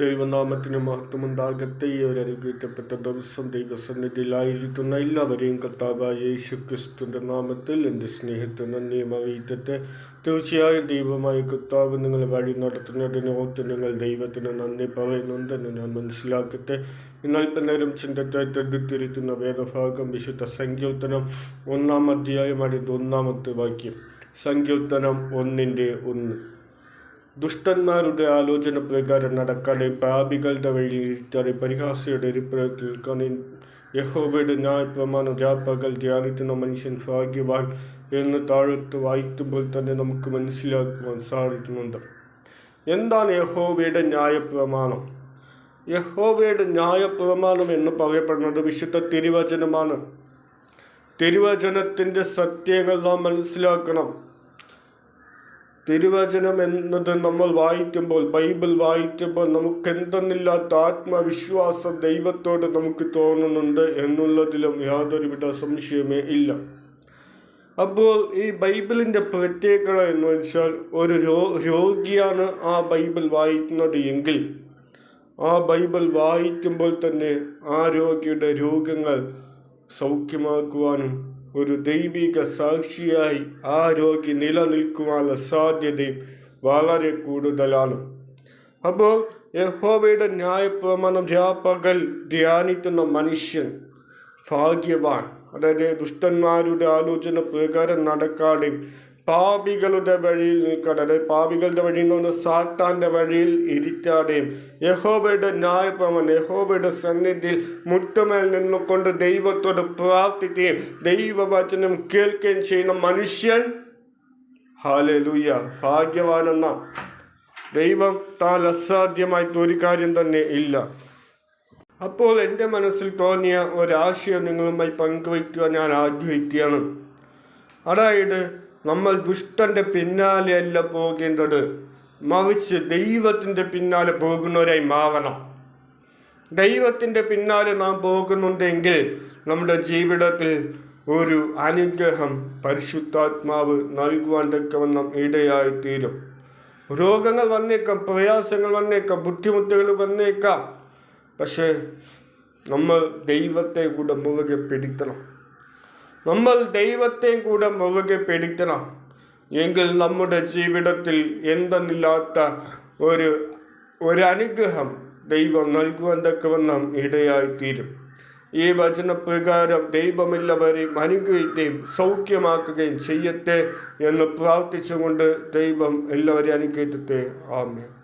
ദൈവനാമത്തിന് മഹത്വമുണ്ടാകട്ടെ ഈ ഒരു അനുഗ്രഹിക്കപ്പെട്ട ദിവസം ദൈവസന്നിധിയിലായിരിക്കുന്ന എല്ലാവരെയും കർത്താവായ യേശു ക്രിസ്തുവിന്റെ നാമത്തിൽ എന്റെ സ്നേഹത്തെ നന്ദിയും അറിയിക്കട്ടെ. തീർച്ചയായും ദൈവമായി കർത്താവ് നിങ്ങൾ വഴി നടത്തുന്നതിന് ഓർത്ത് നിങ്ങൾ ദൈവത്തിന് നന്ദി പറയുന്നുണ്ടെന്ന് ഞാൻ മനസ്സിലാക്കട്ടെ. ഇന്ന് അല്പനേരം ചിന്തറ്റായി വേദഭാഗം വിശുദ്ധ സങ്കീർത്തനം ഒന്നാം അധ്യായം അതിന്റെ ഒന്നാമത്തെ വാക്യം. സങ്കീർത്തനം ഒന്നിന്റെ ഒന്ന്. ദുഷ്ടന്മാരുടെ ആലോചന പ്രകാരം നടക്കാതെ പാപികളുടെ വഴിയിൽ ഇരിക്കാതെ പരിഹാസിയുടെ ഇരിപ്പിടത്തിൽ കണി യഹോബയുടെ ന്യായ പ്രമാണ രാപ്പകൽ ധ്യാനിക്കുന്ന മനുഷ്യൻ ഭാഗ്യവാൻ എന്ന് താഴത്ത് വായിക്കുമ്പോൾ തന്നെ നമുക്ക് മനസ്സിലാക്കുവാൻ സാധിക്കുന്നുണ്ട്. എന്താണ് യഹോവയുടെ ന്യായപ്രമാണം യഹോവയുടെ ന്യായപ്രമാണം എന്ന് പറയപ്പെടുന്നത് വിശുദ്ധ തിരുവചനമാണ്. തിരുവചനത്തിന്റെ സത്യങ്ങൾ നാം മനസ്സിലാക്കണം. തിരുവചനം എന്നത് നമ്മൾ വായിക്കുമ്പോൾ ബൈബിൾ വായിക്കുമ്പോൾ നമുക്ക് എന്തെന്നില്ലാത്ത ആത്മവിശ്വാസം ദൈവത്തോട് നമുക്ക് തോന്നുന്നുണ്ട് എന്നുള്ളതിലും യാതൊരുവിധ സംശയമേ ഇല്ല. അപ്പോൾ ഈ ബൈബിളിന്റെ പ്രത്യേകത എന്ന് വെച്ചാൽ ഒരു രോ രോഗിയാണ് ആ ബൈബിൾ വായിക്കുന്നത് എങ്കിൽ ആ ബൈബിൾ വായിക്കുമ്പോൾ തന്നെ ആ രോഗിയുടെ രോഗങ്ങൾ സൗഖ്യമാക്കുവാനും ഒരു ദൈവിക സാക്ഷിയായി ആ രോഗി നിലനിൽക്കുവാനുള്ള സാധ്യതയും വളരെ കൂടുതലാണ്. അപ്പോൾ യഹോവയുടെ ന്യായപ്രമാണം രാപ്പകൽ ധ്യാനിക്കുന്ന മനുഷ്യൻ ഭാഗ്യവാൻ. അതായത് ദുഷ്ടന്മാരുടെ ആലോചന പ്രകാരം നടക്കാതെയും പാപികളുടെ വഴിയിൽ നിൽക്കാതെ പാപികളുടെ വഴിയിൽ നിന്ന് സാത്താന്റെ വഴിയിൽ ഇരിക്കാതെയും. യഹോബയുടെ ന്യായപ്രമൻ യഹോബയുടെ സന്നിധിയിൽ മുട്ടുമേൽ നിന്നുകൊണ്ട് ദൈവത്തോട് പ്രാർത്ഥിക്കുകയും ദൈവവചനം കേൾക്കുകയും ചെയ്യുന്ന മനുഷ്യൻ ഹാലലൂയ ഭാഗ്യവാനെന്ന ദൈവം താൻ അസാധ്യമായിട്ട് ഒരു കാര്യം തന്നെ ഇല്ല. അപ്പോൾ എന്റെ മനസ്സിൽ തോന്നിയ ഒരാശയം നിങ്ങളുമായി പങ്കുവയ്ക്കുവാൻ ഞാൻ ആഗ്രഹിക്കുകയാണ്. അതായത് നമ്മൾ ദുഷ്ടന്റെ പിന്നാലെയല്ല പോകേണ്ടത് മറിച്ച് ദൈവത്തിന്റെ പിന്നാലെ പോകുന്നവരായി മാറണം. ദൈവത്തിന്റെ പിന്നാലെ നാം പോകുന്നുണ്ടെങ്കിൽ നമ്മുടെ ജീവിതത്തിൽ ഒരു അനുഗ്രഹം പരിശുദ്ധാത്മാവ് നൽകുവാൻ തക്കവണ്ണം ഇടയായി തീരും രോഗങ്ങൾ വന്നേക്കാം പ്രയാസങ്ങൾ വന്നേക്കാം ബുദ്ധിമുട്ടുകൾ വന്നേക്കാം. പക്ഷേ നമ്മൾ ദൈവത്തെ കൂടെ മുറുകെ പിടിക്കണം. നമ്മൾ ദൈവത്തെയും കൂടെ മുറുകെ പിടിക്കണം. എങ്കിൽ നമ്മുടെ ജീവിതത്തിൽ എന്തെന്നില്ലാത്ത ഒരു ഒരു അനുഗ്രഹം ദൈവം നൽകുവാൻ തക്കവണ്ണം ഇടയായിത്തീരും. ഈ വചനപ്രകാരം ദൈവമില്ലവരെയും അനുഗ്രഹിക്കുകയും സൗഖ്യമാക്കുകയും ചെയ്യട്ടെ എന്ന് പ്രാർത്ഥിച്ചുകൊണ്ട് ദൈവം എല്ലാവരെയും അനുഗ്രഹിക്കട്ടെ. ആമേ